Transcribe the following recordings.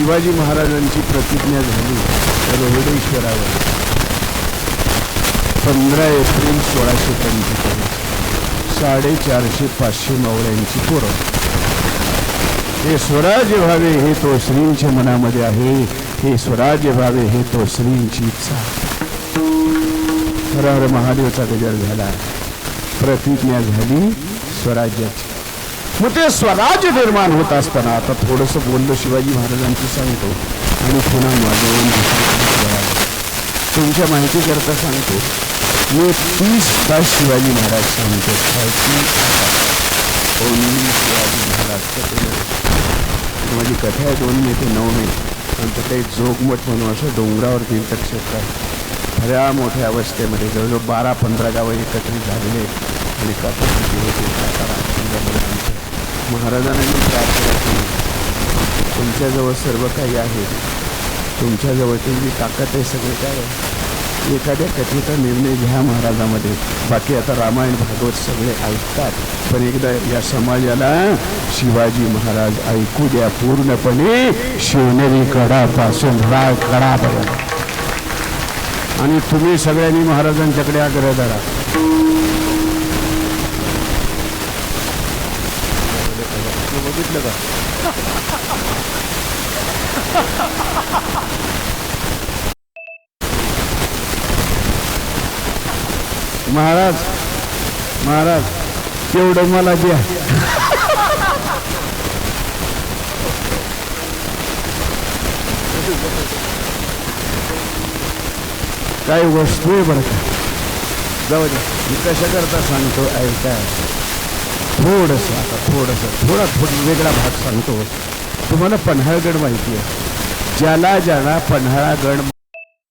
शिवाजी महाराजांची प्रतिज्ञा झाली रोहिडेश्वरावर. पंधरा एप्रिल सोळाशे पंचेचाळीस. साडेचारशे पाचशे नवऱ्यांची पोरं. हे स्वराज्य व्हावे हे तो श्रींच्या मनामध्ये आहे. हे स्वराज्य व्हावे हे तो श्रींची इच्छा. हर हर महादेवचा गजर झाला. प्रतिज्ञा झाली स्वराज्याची. मग ते स्वराज्य निर्माण होत असताना आता थोडस बोललो शिवाजी महाराजांची सांगतो. आणि पुन्हा माझं तुमच्या माहिती करता सांगतो. मी तीस तास शिवाजी महाराज सांगतो. ओनली शिवाजी महाराज माझी कथा आहे दोन मे ते नऊ मे नंतर ते जोगमठ म्हणून असं डोंगरावर तीर्थक्षेत्र आहे. खऱ्या मोठ्या अवस्थेमध्ये जवळजवळ बारा पंधरा गावं एकत्रित झालेले आहेत. आणि कथा किती होती. महाराजांनी मी प्रार्थना केली तुमच्याजवळ सर्व काही आहे. तुमच्याजवळ जी ताकद आहे सगळे काय आहे? एखाद्या कथेचा निर्णय घ्या महाराजामध्ये. बाकी आता रामायण भागवत सगळे ऐकतात. पण एकदा या समाजाला शिवाजी महाराज ऐकू द्या पूर्णपणे. शिवनेरी कडापासून राळ कडापर्यंत आणि तुम्ही सगळ्यांनी महाराजांच्याकडे आग्रह धरा. बघितलं का? महाराज महाराज एवढं मला द्या. काय वस्तू आहे बरं का? जाऊ दे. मी कशा करता सांगतो ऐका. थोडंसं आता थोडंसं थोडा थोडा वेगळा भाग सांगतो. तुम्हाला पन्हाळगड माहिती आहे. ज्याला ज्याला पन्हाळागड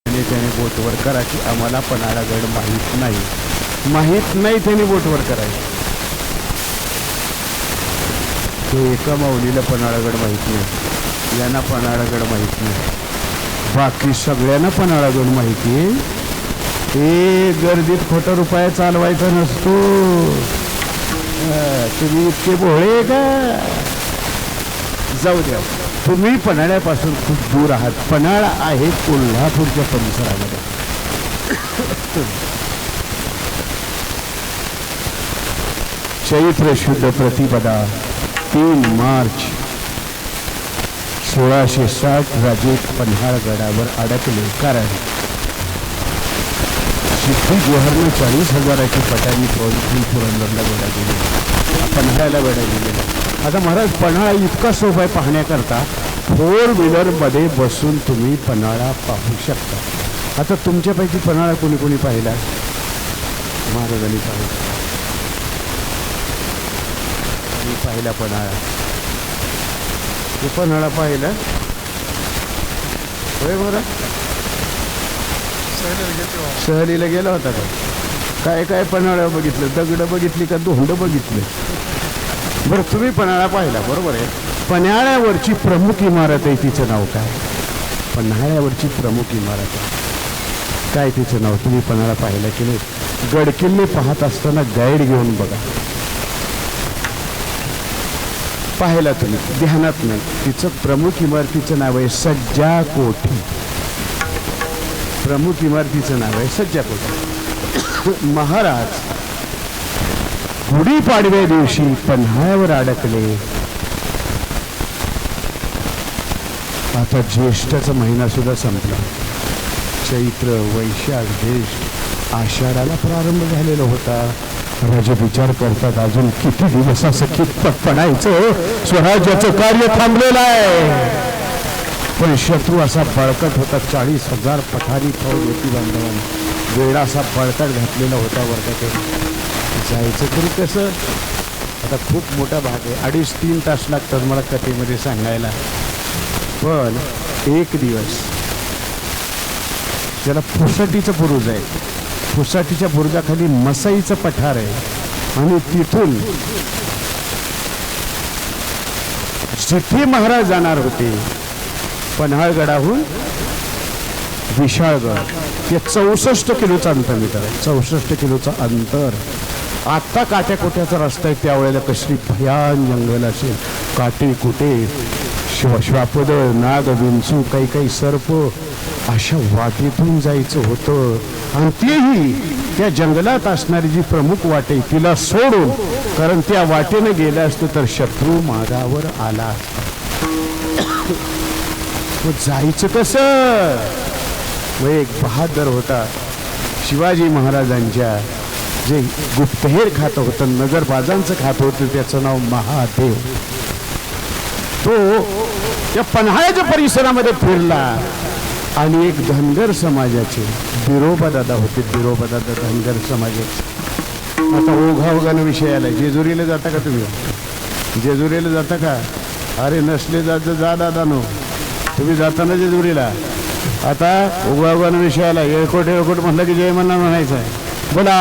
आणि त्याने बोटवर करा की आम्हाला पन्हाळागड माहीत नाही. माहीत नाही त्याने बोटवर करायचं. ते एका माऊलीला पन्हाळागड माहीत नाही यांना पन्हाळागड माहीत नाही बाकी सगळ्यांना पन्हाळागड माहिती आहे. हे गर्दीत खोटा रुपया चालवायचा नसतो. तुम्ही इतके भोळे का? जाऊ द्या. तुम्ही पन्हाळ्यापासून खूप दूर आहात. पन्हाळा आहे कोल्हापूरच्या परिसरामध्ये. चैत्र शुद्ध प्रतिपदा तीन मार्च सोळाशे साठ राजे पन्हाळगडावर अडकले. कारण सिद्धी जोहरनं चाळीस हजाराची पटाणी फौज पुरंदरला वेढा दिली. पन्हाळ्याला वेढा दिलेला आता महाराज पन्हाळा इतका सोपा आहे पाहण्याकरता. फोर व्हीलरमध्ये बसून तुम्ही पन्हाळा पाहू शकता. आता तुमच्यापैकी पन्हाळा कोणी कोणी पाहिला? महाराजांनी पाहिला मी पाहिला पन्हाळा. तू पन्हाळा पाहिला? होय बरं सहलीला गेला होता का? काय काय पन्हाळ्या बघितलं? दगड बघितली का धोंड बघितलं? बरं तुम्ही पन्हाळा पाहिला बरोबर आहे. पन्हाळ्यावरची प्रमुख इमारत आहे तिचं नाव काय? पन्हाळ्यावरची प्रमुख इमारत आहे. काय तिचं नाव? तुम्ही पन्हाळा पाहिला की नाही? गडकिल्ले पाहत असताना गाईड घेऊन बघा. पाहिला तुम्ही ध्यानात नाही. तिचं प्रमुख इमारतीचं नाव आहे सज्जा कोठी. प्रमुख इमारतीचं नाव आहे सज्जा महाराज गुढीपाडव्या दिवशी पन्हाळ्यावर अडकले. आता ज्येष्ठाचा महिना सुद्धा संपला. चैत्र वैशाख ज्येष्ठ आषाढाला प्रारंभ झालेला होता. राजे विचार करतात अजून किती दिवस असं कितपत पडायचं? स्वराज्याचं कार्य थांबलेलं आहे. पण शत्रू असा बळकट होता. चाळीस हजार पठारी फौज होती बांधवांनी वेळा असा बळकट घातलेला होता वर्गात जायचं तरी कसं? आता खूप मोठा भाग आहे. अडीच तीन तास लागतात मला कथेमध्ये सांगायला. पण एक दिवस ज्याला फुसाटीचं बुरुज आहे. फुसाटीच्या बुरुजाखाली मसाईचं पठार आहे. आणि तिथून जिथे महाराज जाणार होते. पन्हाळगडाहून विशाळगड. हे चौसष्ट किलोचं अंतर मीटर आहे चौसष्ट किलोचं अंतर. आत्ता काट्याकोट्याचा रस्ता आहे त्यावेळेला कसली भयान जंगल असेल. काटे कुटे श्व श्वापद नाग विंचू काही काही सर्प अशा वाटेतून जायचं होतं. आणि तेही त्या जंगलात असणारी जी प्रमुख वाटे आहे तिला सोडून कारण त्या वाटेनं गेलं असतं तर शत्रू मागावर आला असता. मग जायचं कसं? व एक बहादर होता. शिवाजी महाराजांच्या जे गुप्तहेर खातं होतं नगरबाजांचं खातं होतं त्याचं नाव महादेव. तो त्या पन्हाळ्याच्या परिसरामध्ये फिरला आणि एक धनगर समाजाचे बिरोबा दादा होते बिरोबा दादा धनगर समाजाचे. आता ओघा ओघानं विषय आलाय. जेजुरीला जाता का तुम्ही? जेजुरीला जाता का? अरे नसले जात जा दादा नो तुम्ही जाताना जे दुरीला आता उगा उगानं विषयाला येळकोट येळकोट म्हणलं की जय म्हणणार म्हणायचं आहे. बोला.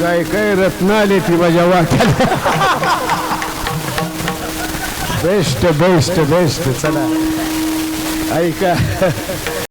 काय काय रत्न आले ती माझ्या वाट्याला? बेस्ट बेस्ट बेस्ट चला. ऐका.